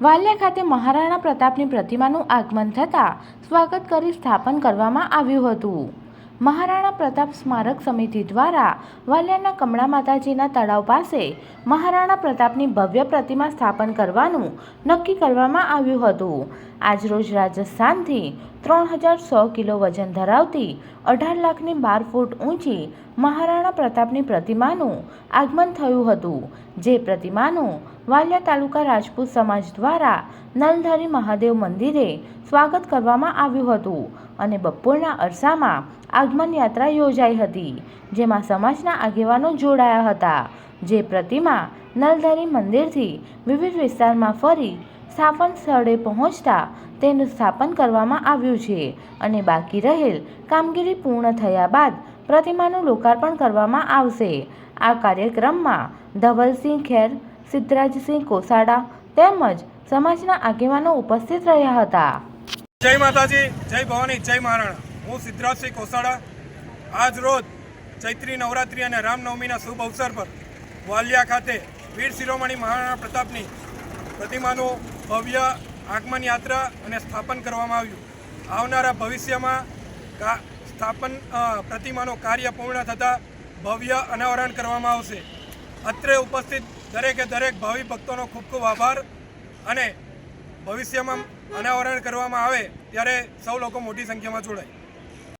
વાલિયા ખાતે મહારાણા પ્રતાપની પ્રતિમાનું આગમન થતાં સ્વાગત કરી સ્થાપન કરવામાં આવ્યું હતું. મહારાણા પ્રતાપ સ્મારક સમિતિ દ્વારા વાલિયાના કમળા માતાજીના તળાવ પાસે મહારાણા પ્રતાપની ભવ્ય પ્રતિમા સ્થાપન કરવાનું નક્કી કરવામાં આવ્યું હતું. આજરોજ રાજસ્થાનથી ત્રણ હજાર સો કિલો વજન ધરાવતી અઢાર લાખની બાર ફૂટ ઊંચી મહારાણા પ્રતાપની પ્રતિમાનું આગમન થયું હતું. જે પ્રતિમાનું વાલિયા તાલુકા રાજપૂત સમાજ દ્વારા નલધારી મહાદેવ મંદિરે સ્વાગત કરવામાં આવ્યું હતું. અને બપોરના અરસામાં આગમન યાત્રા યોજાઈ હતી, જેમાં સમાજના આગેવાનો જોડાયા હતા, જે પ્રતિમા નલધારી મંદિરથી વિવિધ વિસ્તારમાં ફરી સ્થાપન સ્થળે પહોંચતા તેનું સ્થાપન કરવામાં આવ્યું છે અને બાકી રહેલ કામગીરી પૂર્ણ થયા બાદ પ્રતિમાનું લોકાર્પણ કરવામાં આવશે. આ કાર્યક્રમમાં ધવલસિંહ ખેર, સિદ્ધરાજસિંહ કોસાડા તેમજ સમાજના આગેવાનો ઉપસ્થિત રહ્યા હતા. જય માતાજી, જય ભવાની, જય મહારાણા. હું સિદ્ધરાજસિંહ કોસાડા. આજ રોજ ચૈત્રી નવરાત્રિ અને રામનવમીના શુભ અવસર પર વાલિયા ખાતે વીર શિરોમણી મહારાણા પ્રતાપની પ્રતિમાનું ભવ્ય આગમન યાત્રા અને સ્થાપન કરવામાં આવ્યું. આવનારા ભવિષ્યમાં સ્થાપન પ્રતિમાનું કાર્ય પૂર્ણ થતાં ભવ્ય અનાવરણ કરવામાં આવશે. અત્રે ઉપસ્થિત દરેકે દરેક ભાવિ ભક્તોનો ખૂબ ખૂબ આભાર અને ભવિષ્યમાં અનાવરણ કરવામાં આવે ત્યારે સૌ લોકો મોટી સંખ્યામાં જોડાય.